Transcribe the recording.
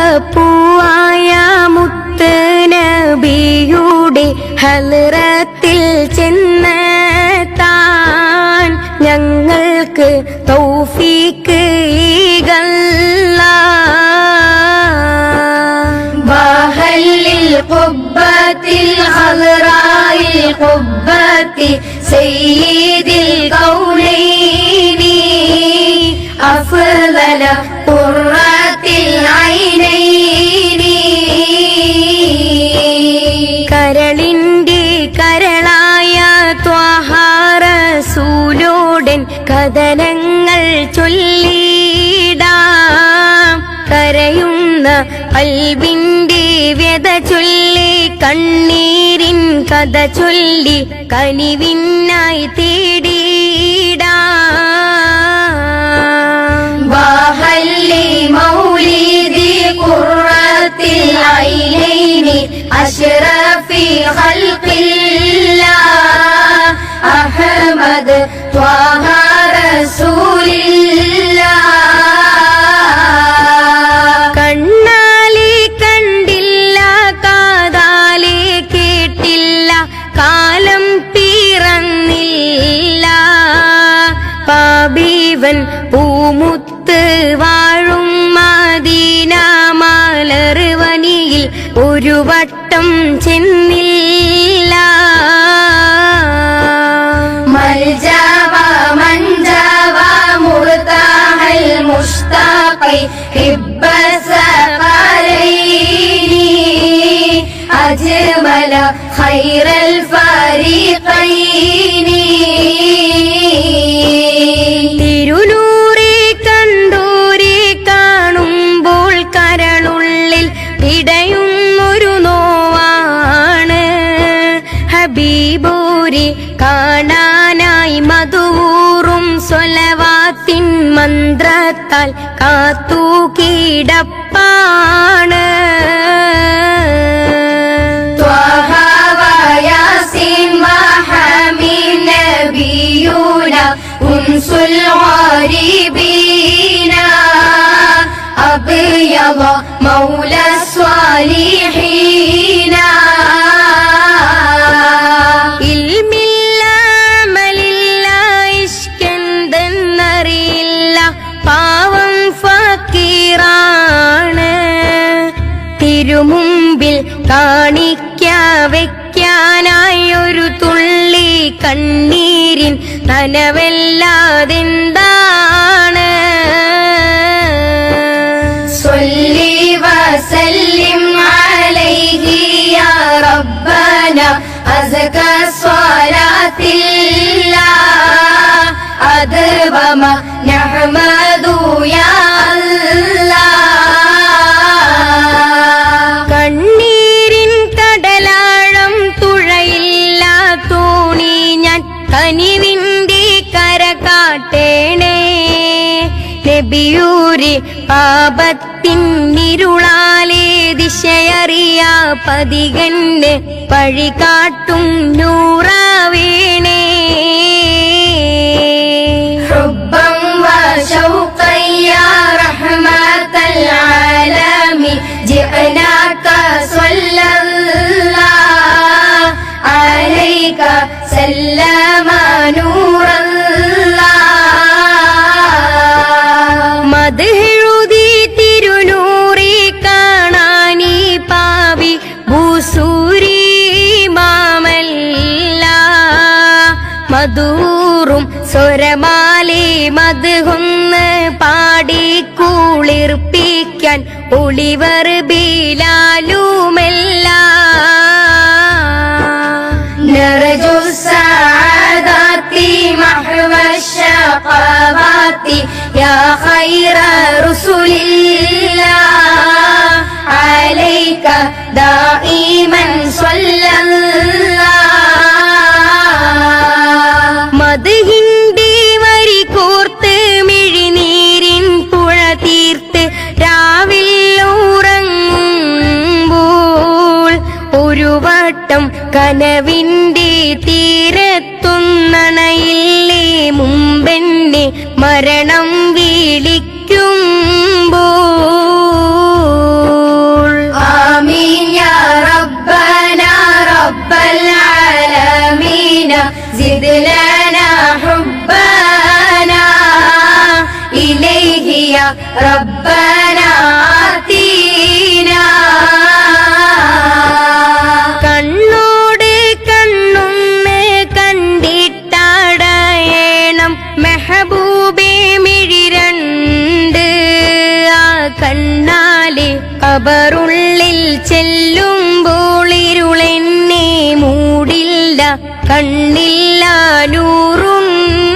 ആരംഭപ്പൂവായ മുത്ത് നബിയുടെ ഹലറത്തിൽ ചെന്ന് താൻ ഞങ്ങൾക്ക് തൗഫീക്ക് ഈഗല്ല باهل القبة الخضراء القبة سيد الكونين أفضل قرة العينين കരളിന്റെ കരളായ ത്വഹാറസൂലോടൻ കഥനങ്ങൾ ചൊല്ലിടാം. കരയുന്ന അൽബിന്റെ വ്യത ചൊല്ലി കണ്ണീരിൻ കഥ ചൊല്ലി കനിവിനായി തേടിയിടാം العينين أشرف خلق الله. أحمد طه ഒരു വട്ടം ചെന്നില്ല. മൽജാവ മഞ്ചാവ മുർതാഹൽ മുസ്താഖൈ ഹിബ്ബ സഖാലൈനി അജ്മല ഖൈറൽ ഫ മന്ത്രത്താൽ കാത്തു കിടപ്പാണ് طه وياسين وحميد نبينا أنس الغريبين أبيض مولى الصالحين വയ്ക്കാനായി ഒരു തുള്ളി കണ്ണീരിൻ നനവല്ലാതെന്താണ്? സ്വാരാത്തില്ല വസല്ലിം അലൈഹി യാ കനിവിന്റെ കര കാട്ടേണേ. നബിയൂരി പാപത്തിൻ നിരുളാലേ ദിശയറിയാ പതികന് പഴികാട്ടും നൂറാവേണേ. മതെഴുതി തിരുനൂറി കാണാനി പാവി ഭൂസൂരി മാമല്ല. മധൂറും സ്വരമാലി മതുകൊന്ന് പാടി കൂളിർപ്പിക്കാൻ ഒളിവർ ബീലാലുമല്ല. നിറജു خير رسل الله عليك دائما صلى الله മധുഹിന്റെ വരി കോർത്ത് മിഴിനീരിൻ പുഴ തീർത്ത് രാവിൽ ഉറങ്ങുമ്പോൾ ഒരു വട്ടം കനവിന്റെ തീരത്തുന്നണയില്ലേ മുമ്പെന്നെ മരണം زد لنا حبنا إليه يا ربنا آتينا കണ്ണാലെ കബറുള്ളിൽ ചെല്ലുമ്പോൾ നൂറുണ്ട്